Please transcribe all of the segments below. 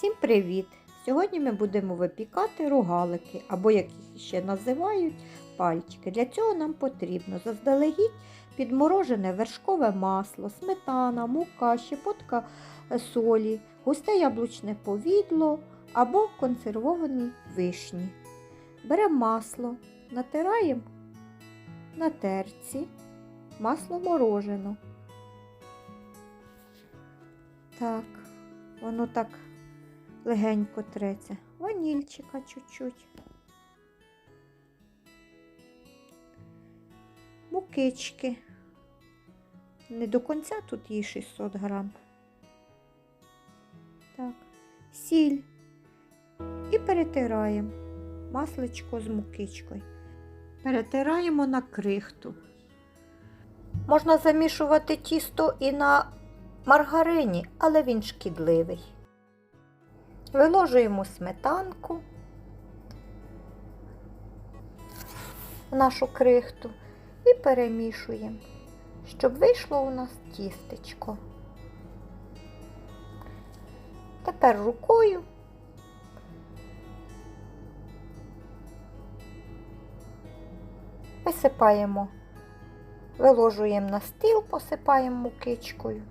Всім привіт! Сьогодні ми будемо випікати рогалики, або як їх ще називають пальчики. Для цього нам потрібно заздалегідь підморожене вершкове масло, сметана, мука, щепотка е, солі, густе яблучне повідло або консервовані вишні. Беремо масло, натираємо на терці, масло морожено. Так, воно так легенько треться. Ванільчика чуть-чуть. Мукички. Не до кінця тут її 600 грам. Так, сіль. І перетираємо масличко з мукичкою. Перетираємо на крихту. Можна замішувати тісто і на маргарині, але він шкідливий. Виложуємо сметанку в нашу крихту і перемішуємо, щоб вийшло у нас тістечко. Тепер рукою висипаємо, виложуємо на стіл, посипаємо мукичкою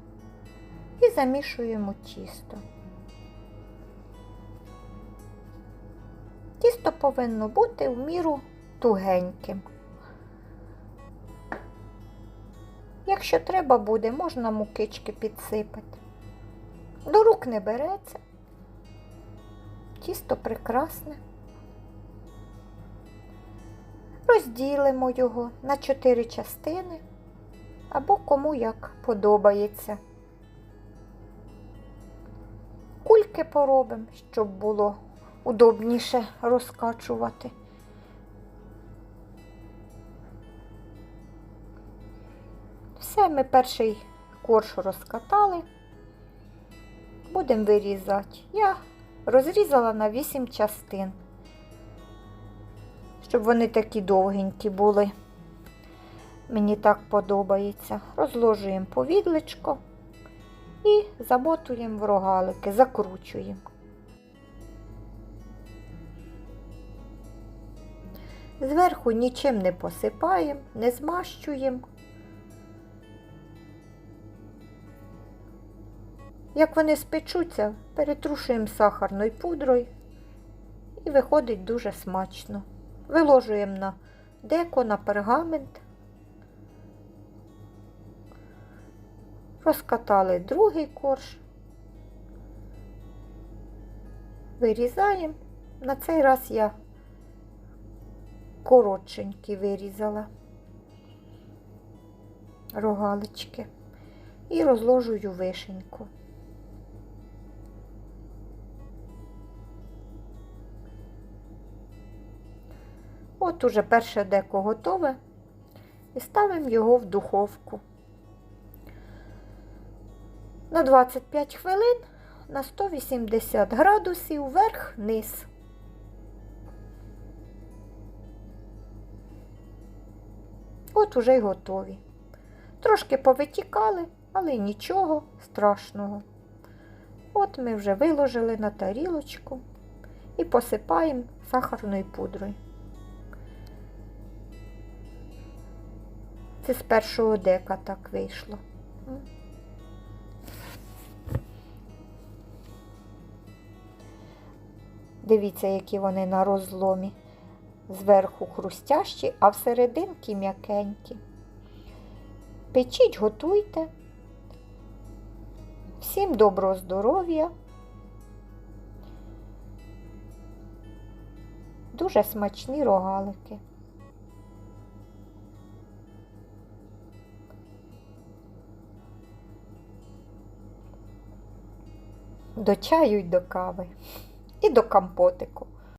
і замішуємо тісто. Повинно бути в міру тугеньким. Якщо треба буде, можна мукички підсипати. До рук не береться. Тісто прекрасне. Розділимо його на чотири частини або кому як подобається. Кульки поробимо, щоб було удобніше розкачувати. Все, ми перший корж розкатали, будемо вирізати. Я розрізала на 8 частин, щоб вони такі довгенькі були. Мені так подобається. Розложуємо повідличко і замотуємо в рогалики, закручуємо. Зверху нічим не посипаємо, не змащуємо. Як вони спечуться, перетрушуємо сахарною пудрою і виходить дуже смачно. Виложуємо на деко, на пергамент. Розкатали другий корж. Вирізаємо. На цей раз я коротшенькі вирізала рогалички і розложую вишеньку. От уже перше деко готове і ставимо його в духовку. На 25 хвилин на 180 градусів вверх-вниз. От уже й готові. Трошки повитікали, але нічого страшного. От ми вже виложили на тарілочку і посипаємо сахарною пудрою. Це з першого дека так вийшло. Дивіться, які вони на розломі. Зверху хрустящі, а всерединки м'якенькі. Печіть, готуйте. Всім доброго здоров'я. Дуже смачні рогалики. До чаю й до кави. І до компотику.